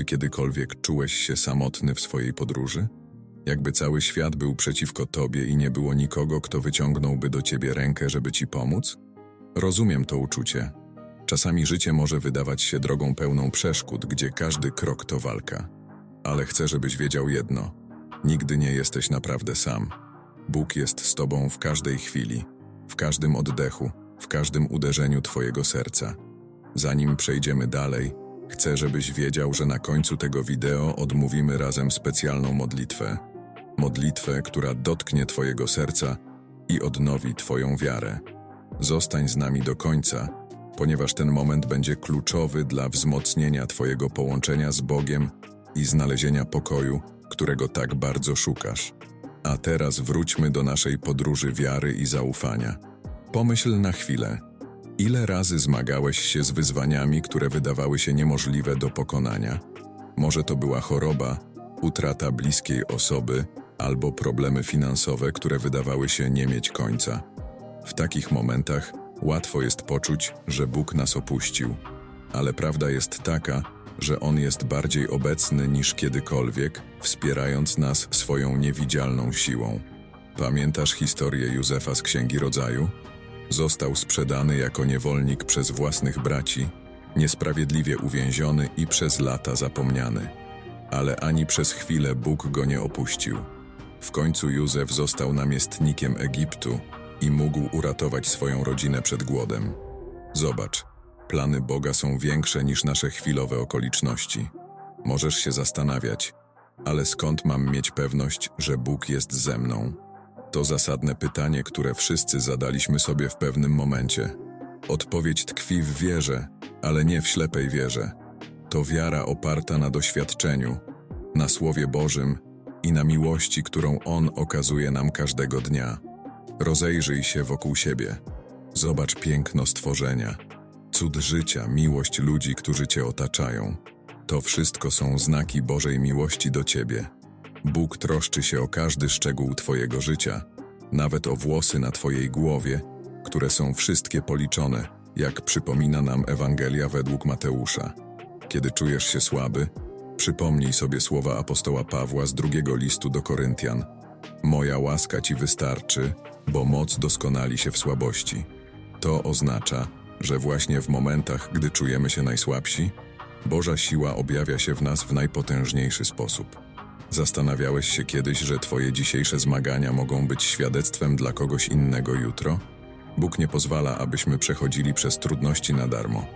Czy kiedykolwiek czułeś się samotny w swojej podróży? Jakby cały świat był przeciwko tobie i nie było nikogo, kto wyciągnąłby do ciebie rękę, żeby ci pomóc? Rozumiem to uczucie. Czasami życie może wydawać się drogą pełną przeszkód, gdzie każdy krok to walka. Ale chcę, żebyś wiedział jedno: nigdy nie jesteś naprawdę sam. Bóg jest z tobą w każdej chwili, w każdym oddechu, w każdym uderzeniu twojego serca. Zanim przejdziemy dalej, chcę, żebyś wiedział, że na końcu tego wideo odmówimy razem specjalną modlitwę. Modlitwę, która dotknie twojego serca i odnowi twoją wiarę. Zostań z nami do końca, ponieważ ten moment będzie kluczowy dla wzmocnienia twojego połączenia z Bogiem i znalezienia pokoju, którego tak bardzo szukasz. A teraz wróćmy do naszej podróży wiary i zaufania. Pomyśl na chwilę. Ile razy zmagałeś się z wyzwaniami, które wydawały się niemożliwe do pokonania? Może to była choroba, utrata bliskiej osoby albo problemy finansowe, które wydawały się nie mieć końca. W takich momentach łatwo jest poczuć, że Bóg nas opuścił, ale prawda jest taka, że On jest bardziej obecny niż kiedykolwiek, wspierając nas swoją niewidzialną siłą. Pamiętasz historię Józefa z Księgi Rodzaju? Został sprzedany jako niewolnik przez własnych braci, niesprawiedliwie uwięziony i przez lata zapomniany. Ale ani przez chwilę Bóg go nie opuścił. W końcu Józef został namiestnikiem Egiptu i mógł uratować swoją rodzinę przed głodem. Zobacz, plany Boga są większe niż nasze chwilowe okoliczności. Możesz się zastanawiać, ale skąd mam mieć pewność, że Bóg jest ze mną? To zasadne pytanie, które wszyscy zadaliśmy sobie w pewnym momencie. Odpowiedź tkwi w wierze, ale nie w ślepej wierze. To wiara oparta na doświadczeniu, na Słowie Bożym i na miłości, którą On okazuje nam każdego dnia. Rozejrzyj się wokół siebie. Zobacz piękno stworzenia, cud życia, miłość ludzi, którzy Cię otaczają. To wszystko są znaki Bożej miłości do Ciebie. Bóg troszczy się o każdy szczegół Twojego życia, nawet o włosy na Twojej głowie, które są wszystkie policzone, jak przypomina nam Ewangelia według Mateusza. Kiedy czujesz się słaby, przypomnij sobie słowa apostoła Pawła z drugiego listu do Koryntian. Moja łaska Ci wystarczy, bo moc doskonali się w słabości. To oznacza, że właśnie w momentach, gdy czujemy się najsłabsi, Boża siła objawia się w nas w najpotężniejszy sposób. Zastanawiałeś się kiedyś, że Twoje dzisiejsze zmagania mogą być świadectwem dla kogoś innego jutro? Bóg nie pozwala, abyśmy przechodzili przez trudności na darmo.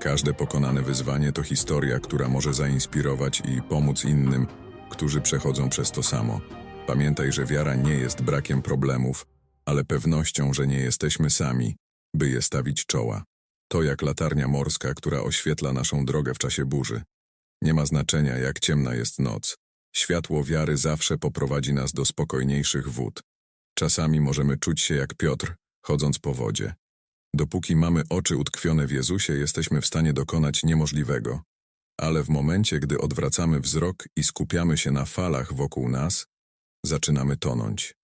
Każde pokonane wyzwanie to historia, która może zainspirować i pomóc innym, którzy przechodzą przez to samo. Pamiętaj, że wiara nie jest brakiem problemów, ale pewnością, że nie jesteśmy sami, by je stawić czoła. To jak latarnia morska, która oświetla naszą drogę w czasie burzy. Nie ma znaczenia, jak ciemna jest noc. Światło wiary zawsze poprowadzi nas do spokojniejszych wód. Czasami możemy czuć się jak Piotr, chodząc po wodzie. Dopóki mamy oczy utkwione w Jezusie, jesteśmy w stanie dokonać niemożliwego. Ale w momencie, gdy odwracamy wzrok i skupiamy się na falach wokół nas, zaczynamy tonąć.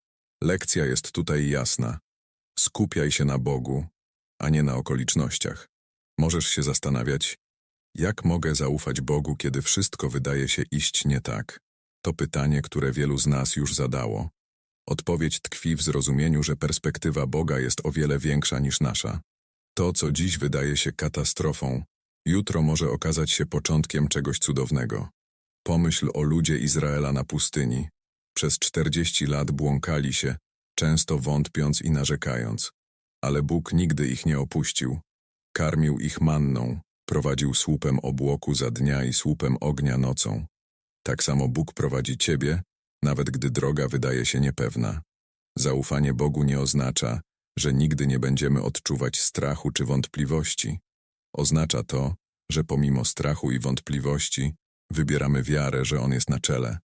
Lekcja jest tutaj jasna. Skupiaj się na Bogu, a nie na okolicznościach. Możesz się zastanawiać, jak mogę zaufać Bogu, kiedy wszystko wydaje się iść nie tak? To pytanie, które wielu z nas już zadało. Odpowiedź tkwi w zrozumieniu, że perspektywa Boga jest o wiele większa niż nasza. To, co dziś wydaje się katastrofą, jutro może okazać się początkiem czegoś cudownego. Pomyśl o ludzie Izraela na pustyni. Przez czterdzieści lat błąkali się, często wątpiąc i narzekając. Ale Bóg nigdy ich nie opuścił. Karmił ich manną, prowadził słupem obłoku za dnia i słupem ognia nocą. Tak samo Bóg prowadzi ciebie, nawet gdy droga wydaje się niepewna. Zaufanie Bogu nie oznacza, że nigdy nie będziemy odczuwać strachu czy wątpliwości. Oznacza to, że pomimo strachu i wątpliwości wybieramy wiarę, że On jest na czele.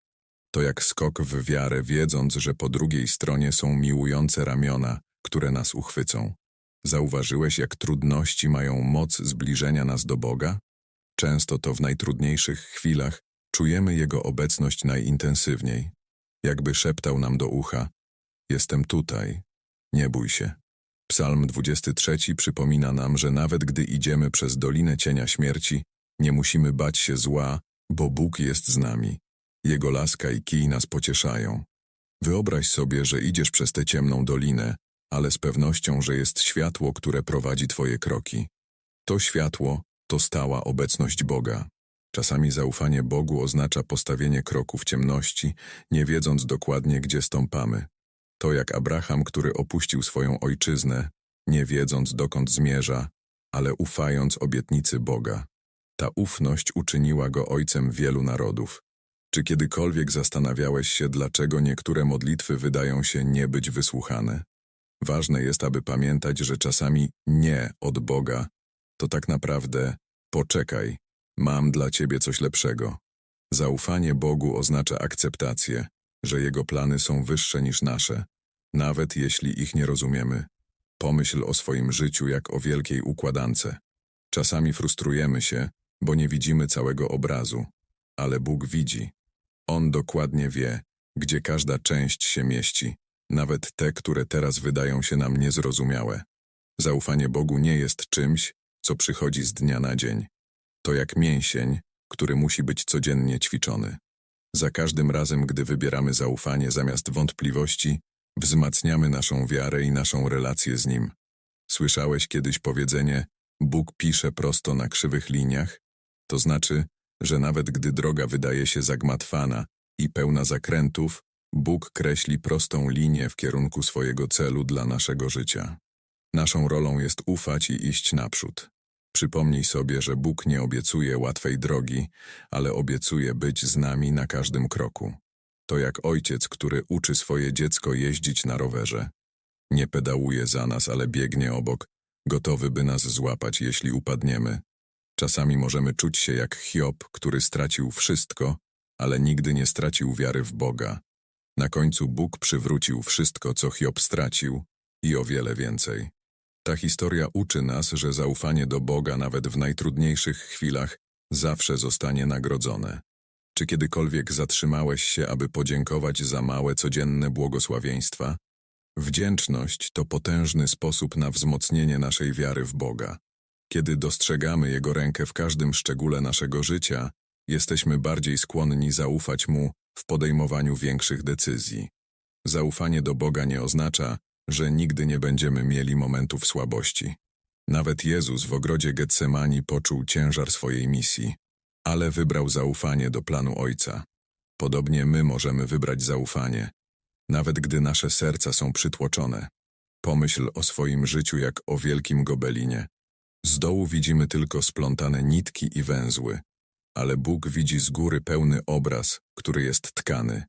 To jak skok w wiarę, wiedząc, że po drugiej stronie są miłujące ramiona, które nas uchwycą. Zauważyłeś, jak trudności mają moc zbliżenia nas do Boga? Często to w najtrudniejszych chwilach czujemy Jego obecność najintensywniej, jakby szeptał nam do ucha: Jestem tutaj, nie bój się. Psalm 23 przypomina nam, że nawet gdy idziemy przez dolinę cienia śmierci, nie musimy bać się zła, Bo Bóg jest z nami. Jego laska i kij nas pocieszają. Wyobraź sobie, że idziesz przez tę ciemną dolinę, ale z pewnością, że jest światło, które prowadzi twoje kroki. To światło to stała obecność Boga. Czasami zaufanie Bogu oznacza postawienie kroku w ciemności, nie wiedząc dokładnie, gdzie stąpamy. To jak Abraham, który opuścił swoją ojczyznę, nie wiedząc dokąd zmierza, ale ufając obietnicy Boga. Ta ufność uczyniła go ojcem wielu narodów. Czy kiedykolwiek zastanawiałeś się, dlaczego niektóre modlitwy wydają się nie być wysłuchane? Ważne jest, aby pamiętać, że czasami nie od Boga to tak naprawdę poczekaj, mam dla ciebie coś lepszego. Zaufanie Bogu oznacza akceptację, że Jego plany są wyższe niż nasze, nawet jeśli ich nie rozumiemy. Pomyśl o swoim życiu jak o wielkiej układance. Czasami frustrujemy się, bo nie widzimy całego obrazu, ale Bóg widzi. On dokładnie wie, gdzie każda część się mieści, nawet te, które teraz wydają się nam niezrozumiałe. Zaufanie Bogu nie jest czymś, co przychodzi z dnia na dzień. To jak mięsień, który musi być codziennie ćwiczony. Za każdym razem, gdy wybieramy zaufanie zamiast wątpliwości, wzmacniamy naszą wiarę i naszą relację z Nim. Słyszałeś kiedyś powiedzenie Bóg pisze prosto na krzywych liniach? To znaczy, że nawet gdy droga wydaje się zagmatwana i pełna zakrętów, Bóg kreśli prostą linię w kierunku swojego celu dla naszego życia. Naszą rolą jest ufać i iść naprzód. Przypomnij sobie, że Bóg nie obiecuje łatwej drogi, ale obiecuje być z nami na każdym kroku. To jak ojciec, który uczy swoje dziecko jeździć na rowerze. Nie pedałuje za nas, ale biegnie obok, gotowy by nas złapać, jeśli upadniemy. Czasami możemy czuć się jak Hiob, który stracił wszystko, ale nigdy nie stracił wiary w Boga. Na końcu Bóg przywrócił wszystko, co Hiob stracił i o wiele więcej. Ta historia uczy nas, że zaufanie do Boga nawet w najtrudniejszych chwilach zawsze zostanie nagrodzone. Czy kiedykolwiek zatrzymałeś się, aby podziękować za małe codzienne błogosławieństwa? Wdzięczność to potężny sposób na wzmocnienie naszej wiary w Boga. Kiedy dostrzegamy Jego rękę w każdym szczególe naszego życia, jesteśmy bardziej skłonni zaufać Mu w podejmowaniu większych decyzji. Zaufanie do Boga nie oznacza, że nigdy nie będziemy mieli momentów słabości. Nawet Jezus w ogrodzie Getsemani poczuł ciężar swojej misji, ale wybrał zaufanie do planu Ojca. Podobnie my możemy wybrać zaufanie, nawet gdy nasze serca są przytłoczone. Pomyśl o swoim życiu jak o wielkim gobelinie. Z dołu widzimy tylko splątane nitki i węzły, ale Bóg widzi z góry pełny obraz, który jest tkany.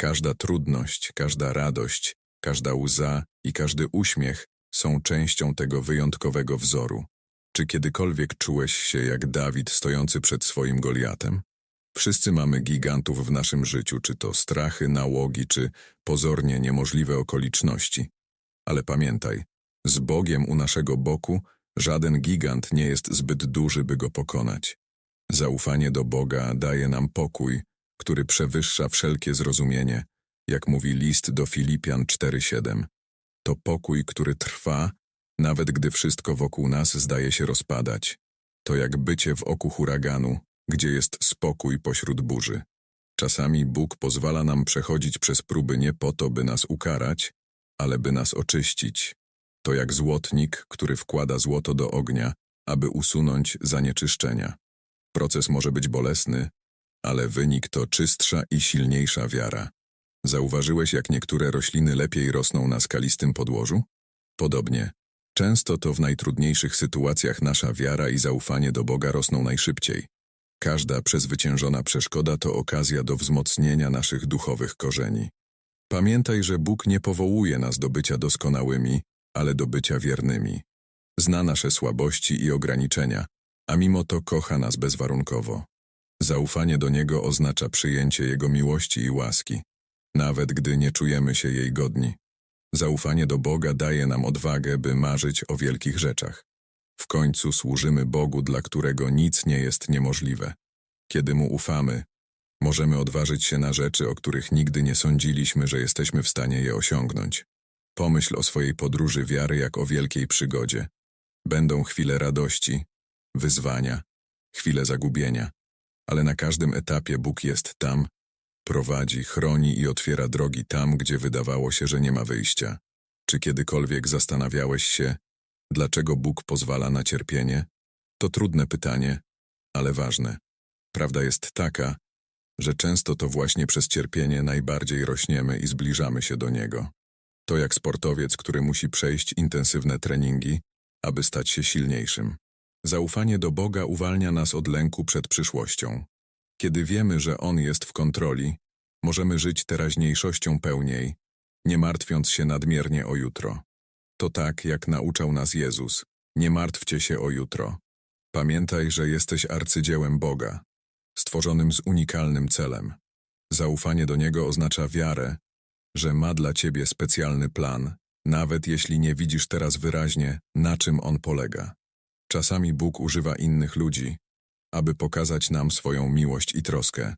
Każda trudność, każda radość, każda łza i każdy uśmiech są częścią tego wyjątkowego wzoru. Czy kiedykolwiek czułeś się jak Dawid stojący przed swoim Goliatem? Wszyscy mamy gigantów w naszym życiu, czy to strachy, nałogi, czy pozornie niemożliwe okoliczności. Ale pamiętaj, z Bogiem u naszego boku żaden gigant nie jest zbyt duży, by go pokonać. Zaufanie do Boga daje nam pokój, który przewyższa wszelkie zrozumienie, jak mówi list do Filipian 4:7. To pokój, który trwa, nawet gdy wszystko wokół nas zdaje się rozpadać. To jak bycie w oku huraganu, gdzie jest spokój pośród burzy. Czasami Bóg pozwala nam przechodzić przez próby nie po to, by nas ukarać, ale by nas oczyścić. To jak złotnik, który wkłada złoto do ognia, aby usunąć zanieczyszczenia. Proces może być bolesny, ale wynik to czystsza i silniejsza wiara. Zauważyłeś, jak niektóre rośliny lepiej rosną na skalistym podłożu? Podobnie. Często to w najtrudniejszych sytuacjach nasza wiara i zaufanie do Boga rosną najszybciej. Każda przezwyciężona przeszkoda to okazja do wzmocnienia naszych duchowych korzeni. Pamiętaj, że Bóg nie powołuje nas do bycia doskonałymi, ale do bycia wiernymi. Zna nasze słabości i ograniczenia, a mimo to kocha nas bezwarunkowo. Zaufanie do Niego oznacza przyjęcie Jego miłości i łaski, nawet gdy nie czujemy się jej godni. Zaufanie do Boga daje nam odwagę, by marzyć o wielkich rzeczach. W końcu służymy Bogu, dla którego nic nie jest niemożliwe. Kiedy Mu ufamy, możemy odważyć się na rzeczy, o których nigdy nie sądziliśmy, że jesteśmy w stanie je osiągnąć. Pomyśl o swojej podróży wiary jak o wielkiej przygodzie. Będą chwile radości, wyzwania, chwile zagubienia, ale na każdym etapie Bóg jest tam, prowadzi, chroni i otwiera drogi tam, gdzie wydawało się, że nie ma wyjścia. Czy kiedykolwiek zastanawiałeś się, dlaczego Bóg pozwala na cierpienie? To trudne pytanie, ale ważne. Prawda jest taka, że często to właśnie przez cierpienie najbardziej rośniemy i zbliżamy się do Niego. To jak sportowiec, który musi przejść intensywne treningi, aby stać się silniejszym. Zaufanie do Boga uwalnia nas od lęku przed przyszłością. Kiedy wiemy, że On jest w kontroli, możemy żyć teraźniejszością pełniej, nie martwiąc się nadmiernie o jutro. To tak, jak nauczał nas Jezus. Nie martwcie się o jutro. Pamiętaj, że jesteś arcydziełem Boga, stworzonym z unikalnym celem. Zaufanie do Niego oznacza wiarę, że ma dla Ciebie specjalny plan, nawet jeśli nie widzisz teraz wyraźnie, na czym on polega. Czasami Bóg używa innych ludzi, aby pokazać nam swoją miłość i troskę.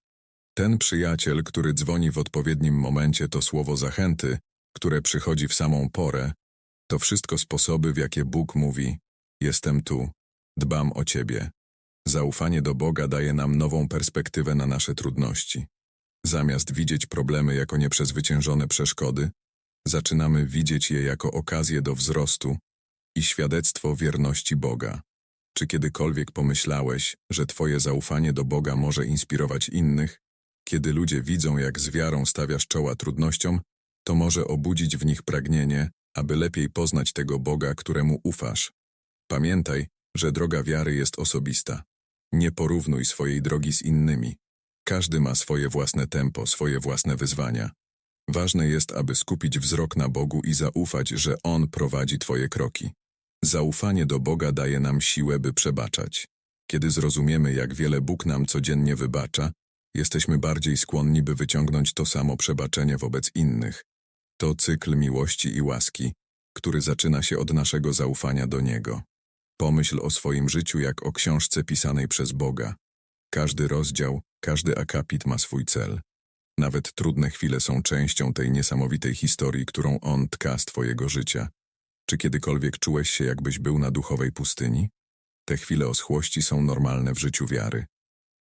Ten przyjaciel, który dzwoni w odpowiednim momencie, to słowo zachęty, które przychodzi w samą porę, to wszystko sposoby, w jakie Bóg mówi: Jestem tu, dbam o Ciebie. Zaufanie do Boga daje nam nową perspektywę na nasze trudności. Zamiast widzieć problemy jako nieprzezwyciężone przeszkody, zaczynamy widzieć je jako okazję do wzrostu i świadectwo wierności Boga. Czy kiedykolwiek pomyślałeś, że Twoje zaufanie do Boga może inspirować innych? Kiedy ludzie widzą, jak z wiarą stawiasz czoła trudnościom, to może obudzić w nich pragnienie, aby lepiej poznać tego Boga, któremu ufasz. Pamiętaj, że droga wiary jest osobista. Nie porównuj swojej drogi z innymi. Każdy ma swoje własne tempo, swoje własne wyzwania. Ważne jest, aby skupić wzrok na Bogu i zaufać, że On prowadzi Twoje kroki. Zaufanie do Boga daje nam siłę, by przebaczać. Kiedy zrozumiemy, jak wiele Bóg nam codziennie wybacza, jesteśmy bardziej skłonni, by wyciągnąć to samo przebaczenie wobec innych. To cykl miłości i łaski, który zaczyna się od naszego zaufania do Niego. Pomyśl o swoim życiu jak o książce pisanej przez Boga. Każdy rozdział, każdy akapit ma swój cel. Nawet trudne chwile są częścią tej niesamowitej historii, którą On tka z Twojego życia. Czy kiedykolwiek czułeś się, jakbyś był na duchowej pustyni? Te chwile oschłości są normalne w życiu wiary.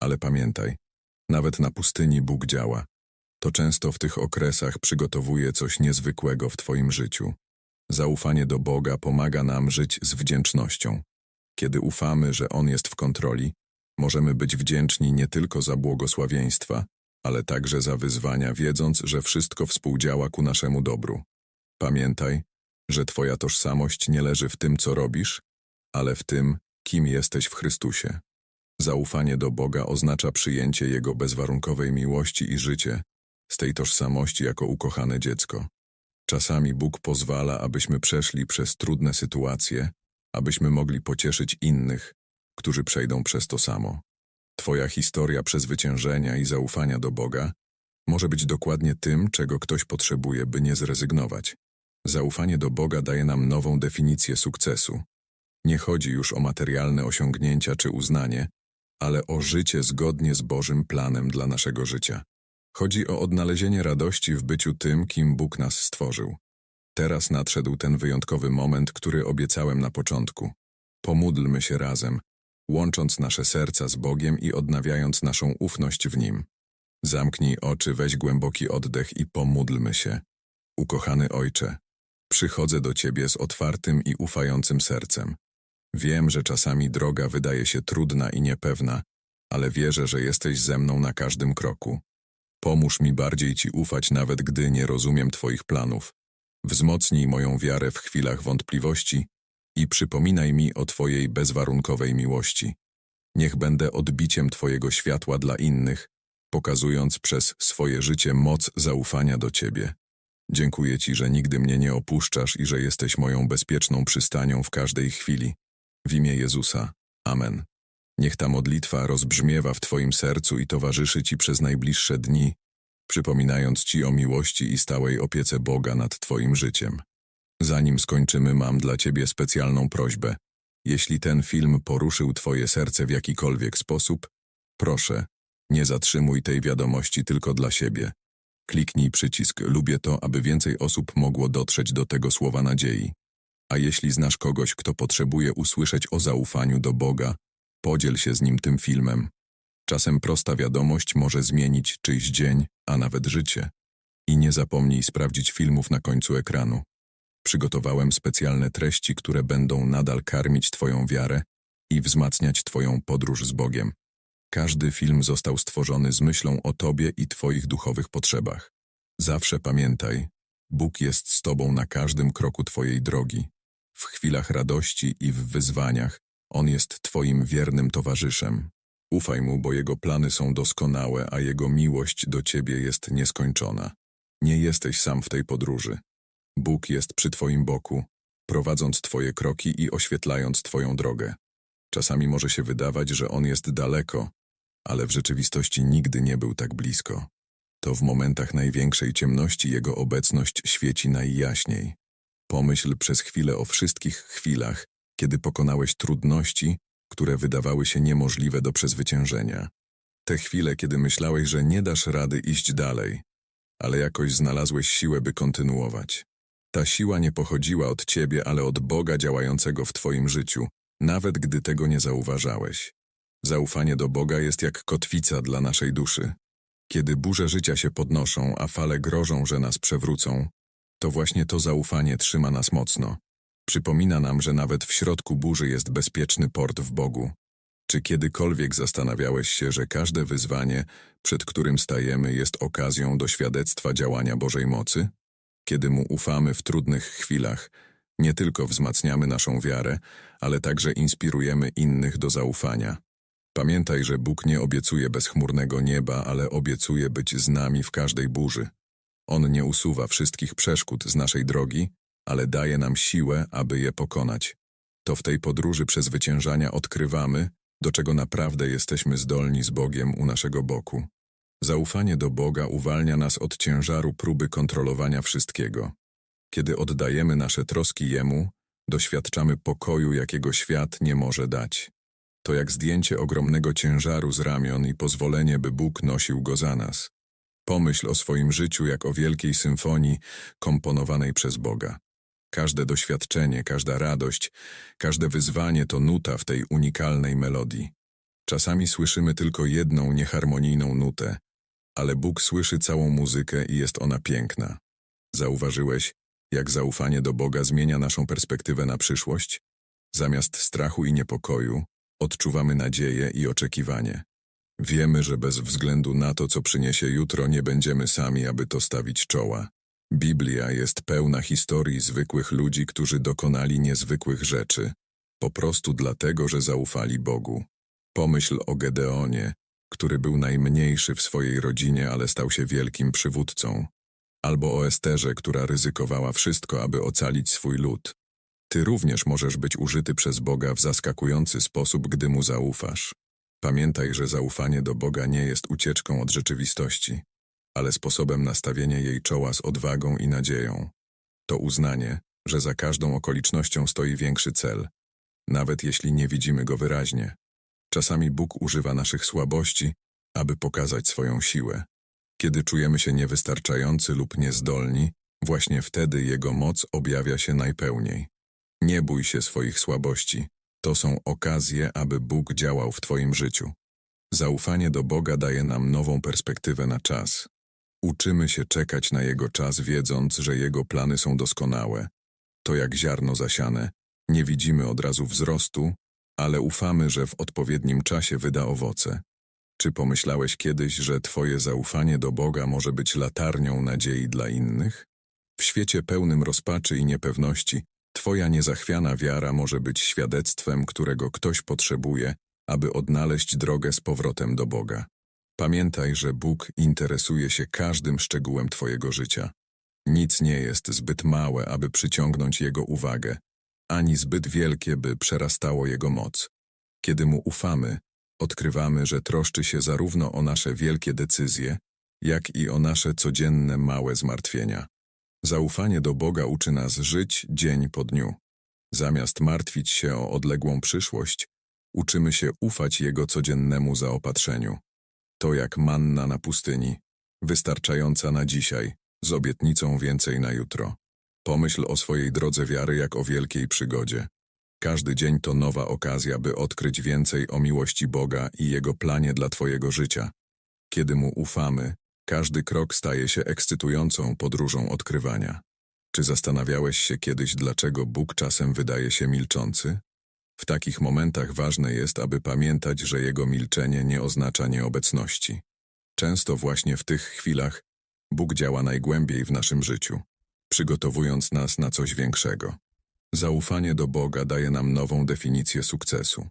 Ale pamiętaj, nawet na pustyni Bóg działa. To często w tych okresach przygotowuje coś niezwykłego w Twoim życiu. Zaufanie do Boga pomaga nam żyć z wdzięcznością. Kiedy ufamy, że On jest w kontroli, możemy być wdzięczni nie tylko za błogosławieństwa, ale także za wyzwania, wiedząc, że wszystko współdziała ku naszemu dobru. Pamiętaj, że Twoja tożsamość nie leży w tym, co robisz, ale w tym, kim jesteś w Chrystusie. Zaufanie do Boga oznacza przyjęcie Jego bezwarunkowej miłości i życie z tej tożsamości jako ukochane dziecko. Czasami Bóg pozwala, abyśmy przeszli przez trudne sytuacje, abyśmy mogli pocieszyć innych, którzy przejdą przez to samo. Twoja historia przezwyciężenia i zaufania do Boga może być dokładnie tym, czego ktoś potrzebuje, by nie zrezygnować. Zaufanie do Boga daje nam nową definicję sukcesu. Nie chodzi już o materialne osiągnięcia czy uznanie, ale o życie zgodnie z Bożym planem dla naszego życia. Chodzi o odnalezienie radości w byciu tym, kim Bóg nas stworzył. Teraz nadszedł ten wyjątkowy moment, który obiecałem na początku. Pomódlmy się razem, łącząc nasze serca z Bogiem i odnawiając naszą ufność w Nim. Zamknij oczy, weź głęboki oddech i pomódlmy się. Ukochany Ojcze, przychodzę do Ciebie z otwartym i ufającym sercem. Wiem, że czasami droga wydaje się trudna i niepewna, ale wierzę, że jesteś ze mną na każdym kroku. Pomóż mi bardziej Ci ufać, nawet gdy nie rozumiem Twoich planów. Wzmocnij moją wiarę w chwilach wątpliwości i przypominaj mi o Twojej bezwarunkowej miłości. Niech będę odbiciem Twojego światła dla innych, pokazując przez swoje życie moc zaufania do Ciebie. Dziękuję Ci, że nigdy mnie nie opuszczasz i że jesteś moją bezpieczną przystanią w każdej chwili. W imię Jezusa. Amen. Niech ta modlitwa rozbrzmiewa w Twoim sercu i towarzyszy Ci przez najbliższe dni, przypominając Ci o miłości i stałej opiece Boga nad Twoim życiem. Zanim skończymy, mam dla Ciebie specjalną prośbę. Jeśli ten film poruszył Twoje serce w jakikolwiek sposób, proszę, nie zatrzymuj tej wiadomości tylko dla siebie. Kliknij przycisk Lubię to, aby więcej osób mogło dotrzeć do tego słowa nadziei. A jeśli znasz kogoś, kto potrzebuje usłyszeć o zaufaniu do Boga, podziel się z nim tym filmem. Czasem prosta wiadomość może zmienić czyjś dzień, a nawet życie. I nie zapomnij sprawdzić filmów na końcu ekranu. Przygotowałem specjalne treści, które będą nadal karmić Twoją wiarę i wzmacniać Twoją podróż z Bogiem. Każdy film został stworzony z myślą o Tobie i Twoich duchowych potrzebach. Zawsze pamiętaj, Bóg jest z Tobą na każdym kroku Twojej drogi. W chwilach radości i w wyzwaniach On jest Twoim wiernym towarzyszem. Ufaj Mu, bo Jego plany są doskonałe, a Jego miłość do Ciebie jest nieskończona. Nie jesteś sam w tej podróży. Bóg jest przy Twoim boku, prowadząc Twoje kroki i oświetlając Twoją drogę. Czasami może się wydawać, że On jest daleko, ale w rzeczywistości nigdy nie był tak blisko. To w momentach największej ciemności Jego obecność świeci najjaśniej. Pomyśl przez chwilę o wszystkich chwilach, kiedy pokonałeś trudności, które wydawały się niemożliwe do przezwyciężenia. Te chwile, kiedy myślałeś, że nie dasz rady iść dalej, ale jakoś znalazłeś siłę, by kontynuować. Ta siła nie pochodziła od ciebie, ale od Boga działającego w twoim życiu, nawet gdy tego nie zauważałeś. Zaufanie do Boga jest jak kotwica dla naszej duszy. Kiedy burze życia się podnoszą, a fale grożą, że nas przewrócą, to właśnie to zaufanie trzyma nas mocno. Przypomina nam, że nawet w środku burzy jest bezpieczny port w Bogu. Czy kiedykolwiek zastanawiałeś się, że każde wyzwanie, przed którym stajemy, jest okazją do świadectwa działania Bożej mocy? Kiedy Mu ufamy w trudnych chwilach, nie tylko wzmacniamy naszą wiarę, ale także inspirujemy innych do zaufania. Pamiętaj, że Bóg nie obiecuje bezchmurnego nieba, ale obiecuje być z nami w każdej burzy. On nie usuwa wszystkich przeszkód z naszej drogi, ale daje nam siłę, aby je pokonać. To w tej podróży przezwyciężania odkrywamy, do czego naprawdę jesteśmy zdolni z Bogiem u naszego boku. Zaufanie do Boga uwalnia nas od ciężaru próby kontrolowania wszystkiego. Kiedy oddajemy nasze troski Jemu, doświadczamy pokoju, jakiego świat nie może dać. To jak zdjęcie ogromnego ciężaru z ramion i pozwolenie, by Bóg nosił go za nas. Pomyśl o swoim życiu jak o wielkiej symfonii komponowanej przez Boga. Każde doświadczenie, każda radość, każde wyzwanie to nuta w tej unikalnej melodii. Czasami słyszymy tylko jedną nieharmonijną nutę, ale Bóg słyszy całą muzykę i jest ona piękna. Zauważyłeś, jak zaufanie do Boga zmienia naszą perspektywę na przyszłość? Zamiast strachu i niepokoju, odczuwamy nadzieję i oczekiwanie. Wiemy, że bez względu na to, co przyniesie jutro, nie będziemy sami, aby to stawić czoła. Biblia jest pełna historii zwykłych ludzi, którzy dokonali niezwykłych rzeczy, po prostu dlatego, że zaufali Bogu. Pomyśl o Gedeonie, który był najmniejszy w swojej rodzinie, ale stał się wielkim przywódcą. Albo o Esterze, która ryzykowała wszystko, aby ocalić swój lud. Ty również możesz być użyty przez Boga w zaskakujący sposób, gdy Mu zaufasz. Pamiętaj, że zaufanie do Boga nie jest ucieczką od rzeczywistości, ale sposobem nastawienia jej czoła z odwagą i nadzieją. To uznanie, że za każdą okolicznością stoi większy cel, nawet jeśli nie widzimy go wyraźnie. Czasami Bóg używa naszych słabości, aby pokazać swoją siłę. Kiedy czujemy się niewystarczający lub niezdolni, właśnie wtedy Jego moc objawia się najpełniej. Nie bój się swoich słabości. To są okazje, aby Bóg działał w Twoim życiu. Zaufanie do Boga daje nam nową perspektywę na czas. Uczymy się czekać na Jego czas, wiedząc, że Jego plany są doskonałe. To jak ziarno zasiane. Nie widzimy od razu wzrostu, ale ufamy, że w odpowiednim czasie wyda owoce. Czy pomyślałeś kiedyś, że Twoje zaufanie do Boga może być latarnią nadziei dla innych? W świecie pełnym rozpaczy i niepewności, Twoja niezachwiana wiara może być świadectwem, którego ktoś potrzebuje, aby odnaleźć drogę z powrotem do Boga. Pamiętaj, że Bóg interesuje się każdym szczegółem Twojego życia. Nic nie jest zbyt małe, aby przyciągnąć Jego uwagę, ani zbyt wielkie, by przerastało Jego moc. Kiedy Mu ufamy, odkrywamy, że troszczy się zarówno o nasze wielkie decyzje, jak i o nasze codzienne małe zmartwienia. Zaufanie do Boga uczy nas żyć dzień po dniu. Zamiast martwić się o odległą przyszłość, uczymy się ufać Jego codziennemu zaopatrzeniu. To jak manna na pustyni, wystarczająca na dzisiaj, z obietnicą więcej na jutro. Pomyśl o swojej drodze wiary jak o wielkiej przygodzie. Każdy dzień to nowa okazja, by odkryć więcej o miłości Boga i Jego planie dla Twojego życia. Kiedy Mu ufamy, każdy krok staje się ekscytującą podróżą odkrywania. Czy zastanawiałeś się kiedyś, dlaczego Bóg czasem wydaje się milczący? W takich momentach ważne jest, aby pamiętać, że Jego milczenie nie oznacza nieobecności. Często właśnie w tych chwilach Bóg działa najgłębiej w naszym życiu, przygotowując nas na coś większego. Zaufanie do Boga daje nam nową definicję sukcesu.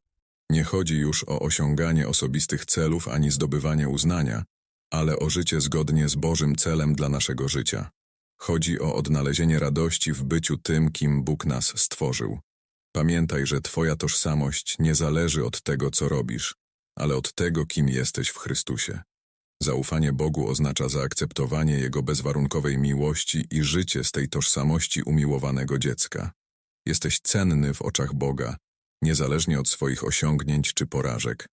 Nie chodzi już o osiąganie osobistych celów ani zdobywanie uznania, ale o życie zgodnie z Bożym celem dla naszego życia. Chodzi o odnalezienie radości w byciu tym, kim Bóg nas stworzył. Pamiętaj, że Twoja tożsamość nie zależy od tego, co robisz, ale od tego, kim jesteś w Chrystusie. Zaufanie Bogu oznacza zaakceptowanie Jego bezwarunkowej miłości i życie z tej tożsamości umiłowanego dziecka. Jesteś cenny w oczach Boga, niezależnie od swoich osiągnięć czy porażek.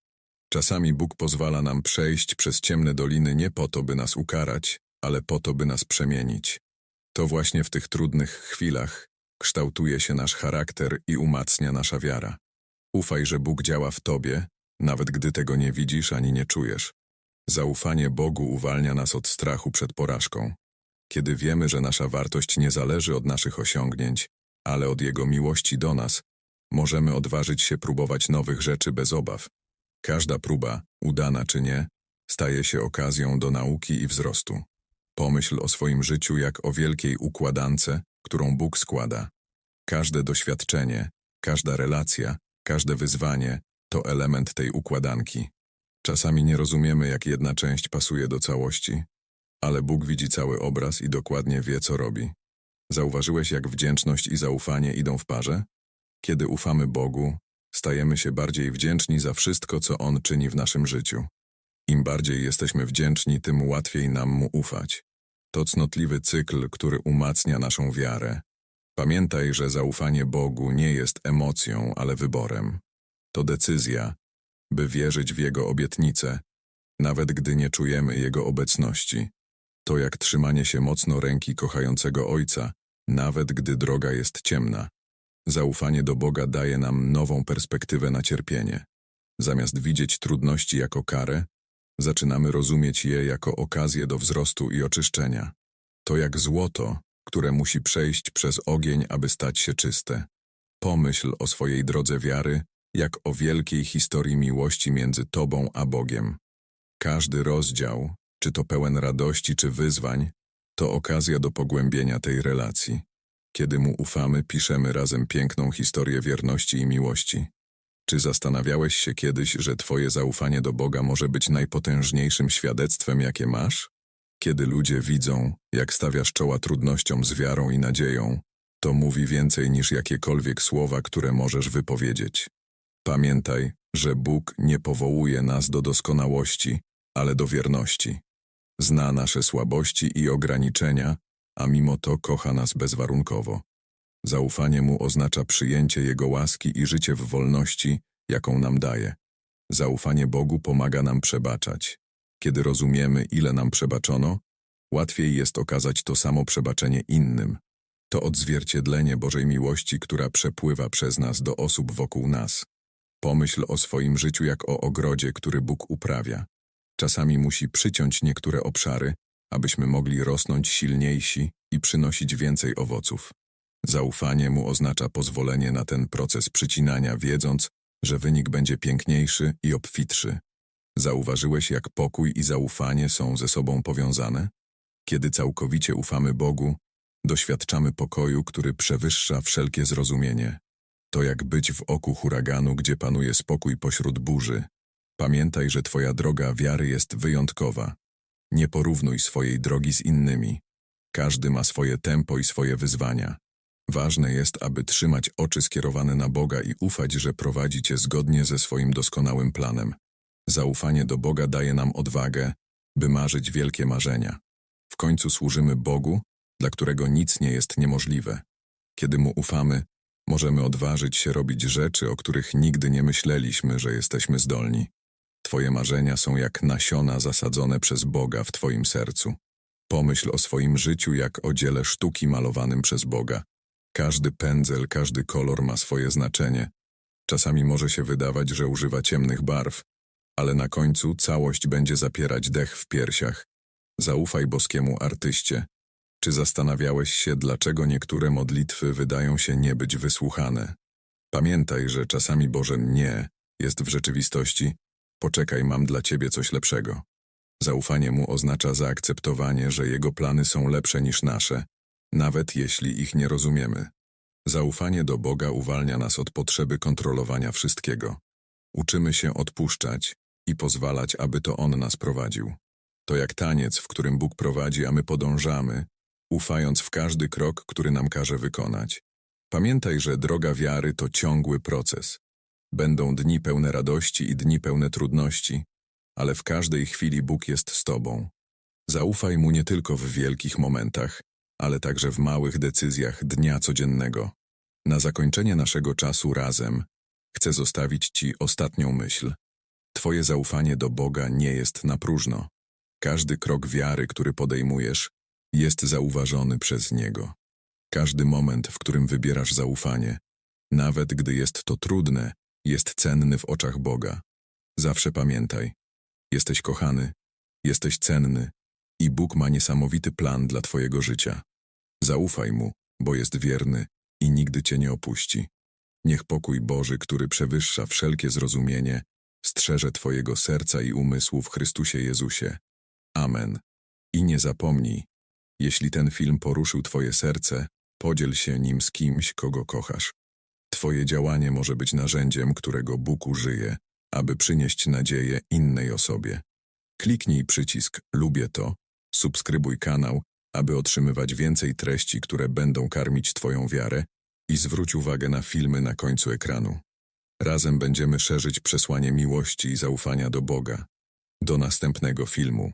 Czasami Bóg pozwala nam przejść przez ciemne doliny nie po to, by nas ukarać, ale po to, by nas przemienić. To właśnie w tych trudnych chwilach kształtuje się nasz charakter i umacnia nasza wiara. Ufaj, że Bóg działa w Tobie, nawet gdy tego nie widzisz ani nie czujesz. Zaufanie Bogu uwalnia nas od strachu przed porażką. Kiedy wiemy, że nasza wartość nie zależy od naszych osiągnięć, ale od Jego miłości do nas, możemy odważyć się próbować nowych rzeczy bez obaw. Każda próba, udana czy nie, staje się okazją do nauki i wzrostu. Pomyśl o swoim życiu jak o wielkiej układance, którą Bóg składa. Każde doświadczenie, każda relacja, każde wyzwanie to element tej układanki. Czasami nie rozumiemy, jak jedna część pasuje do całości, ale Bóg widzi cały obraz i dokładnie wie, co robi. Zauważyłeś, jak wdzięczność i zaufanie idą w parze? Kiedy ufamy Bogu, stajemy się bardziej wdzięczni za wszystko, co On czyni w naszym życiu. Im bardziej jesteśmy wdzięczni, tym łatwiej nam Mu ufać. To cnotliwy cykl, który umacnia naszą wiarę. Pamiętaj, że zaufanie Bogu nie jest emocją, ale wyborem. To decyzja, by wierzyć w Jego obietnice, nawet gdy nie czujemy Jego obecności. To jak trzymanie się mocno ręki kochającego Ojca, nawet gdy droga jest ciemna. Zaufanie do Boga daje nam nową perspektywę na cierpienie. Zamiast widzieć trudności jako karę, zaczynamy rozumieć je jako okazję do wzrostu i oczyszczenia. To jak złoto, które musi przejść przez ogień, aby stać się czyste. Pomyśl o swojej drodze wiary, jak o wielkiej historii miłości między Tobą a Bogiem. Każdy rozdział, czy to pełen radości, czy wyzwań, to okazja do pogłębienia tej relacji. Kiedy Mu ufamy, piszemy razem piękną historię wierności i miłości. Czy zastanawiałeś się kiedyś, że Twoje zaufanie do Boga może być najpotężniejszym świadectwem, jakie masz? Kiedy ludzie widzą, jak stawiasz czoła trudnościom z wiarą i nadzieją, to mówi więcej niż jakiekolwiek słowa, które możesz wypowiedzieć. Pamiętaj, że Bóg nie powołuje nas do doskonałości, ale do wierności. Zna nasze słabości i ograniczenia, a mimo to kocha nas bezwarunkowo. Zaufanie Mu oznacza przyjęcie Jego łaski i życie w wolności, jaką nam daje. Zaufanie Bogu pomaga nam przebaczać. Kiedy rozumiemy, ile nam przebaczono, łatwiej jest okazać to samo przebaczenie innym. To odzwierciedlenie Bożej miłości, która przepływa przez nas do osób wokół nas. Pomyśl o swoim życiu jak o ogrodzie, który Bóg uprawia. Czasami musi przyciąć niektóre obszary, abyśmy mogli rosnąć silniejsi i przynosić więcej owoców. Zaufanie mu oznacza pozwolenie na ten proces przycinania, wiedząc, że wynik będzie piękniejszy i obfitszy. Zauważyłeś, jak pokój i zaufanie są ze sobą powiązane? Kiedy całkowicie ufamy Bogu, doświadczamy pokoju, który przewyższa wszelkie zrozumienie. To jak być w oku huraganu, gdzie panuje spokój pośród burzy. Pamiętaj, że Twoja droga wiary jest wyjątkowa. Nie porównuj swojej drogi z innymi. Każdy ma swoje tempo i swoje wyzwania. Ważne jest, aby trzymać oczy skierowane na Boga i ufać, że prowadzi Cię zgodnie ze swoim doskonałym planem. Zaufanie do Boga daje nam odwagę, by marzyć wielkie marzenia. W końcu służymy Bogu, dla którego nic nie jest niemożliwe. Kiedy Mu ufamy, możemy odważyć się robić rzeczy, o których nigdy nie myśleliśmy, że jesteśmy zdolni. Twoje marzenia są jak nasiona zasadzone przez Boga w Twoim sercu. Pomyśl o swoim życiu jak o dziele sztuki malowanym przez Boga. Każdy pędzel, każdy kolor ma swoje znaczenie. Czasami może się wydawać, że używa ciemnych barw, ale na końcu całość będzie zapierać dech w piersiach. Zaufaj boskiemu artyście. Czy zastanawiałeś się, dlaczego niektóre modlitwy wydają się nie być wysłuchane? Pamiętaj, że czasami Boże nie jest w rzeczywistości poczekaj, mam dla ciebie coś lepszego. Zaufanie mu oznacza zaakceptowanie, że jego plany są lepsze niż nasze, nawet jeśli ich nie rozumiemy. Zaufanie do Boga uwalnia nas od potrzeby kontrolowania wszystkiego. Uczymy się odpuszczać i pozwalać, aby to On nas prowadził. To jak taniec, w którym Bóg prowadzi, a my podążamy, ufając w każdy krok, który nam każe wykonać. Pamiętaj, że droga wiary to ciągły proces. Będą dni pełne radości i dni pełne trudności, ale w każdej chwili Bóg jest z Tobą. Zaufaj Mu nie tylko w wielkich momentach, ale także w małych decyzjach dnia codziennego. Na zakończenie naszego czasu razem chcę zostawić Ci ostatnią myśl. Twoje zaufanie do Boga nie jest na próżno. Każdy krok wiary, który podejmujesz, jest zauważony przez Niego. Każdy moment, w którym wybierasz zaufanie, nawet gdy jest to trudne, jest cenny w oczach Boga. Zawsze pamiętaj, jesteś kochany, jesteś cenny i Bóg ma niesamowity plan dla Twojego życia. Zaufaj Mu, bo jest wierny i nigdy Cię nie opuści. Niech pokój Boży, który przewyższa wszelkie zrozumienie, strzeże Twojego serca i umysłu w Chrystusie Jezusie. Amen. I nie zapomnij, jeśli ten film poruszył Twoje serce, podziel się nim z kimś, kogo kochasz. Twoje działanie może być narzędziem, którego Bóg użyje, aby przynieść nadzieję innej osobie. Kliknij przycisk Lubię to, subskrybuj kanał, aby otrzymywać więcej treści, które będą karmić Twoją wiarę i zwróć uwagę na filmy na końcu ekranu. Razem będziemy szerzyć przesłanie miłości i zaufania do Boga. Do następnego filmu.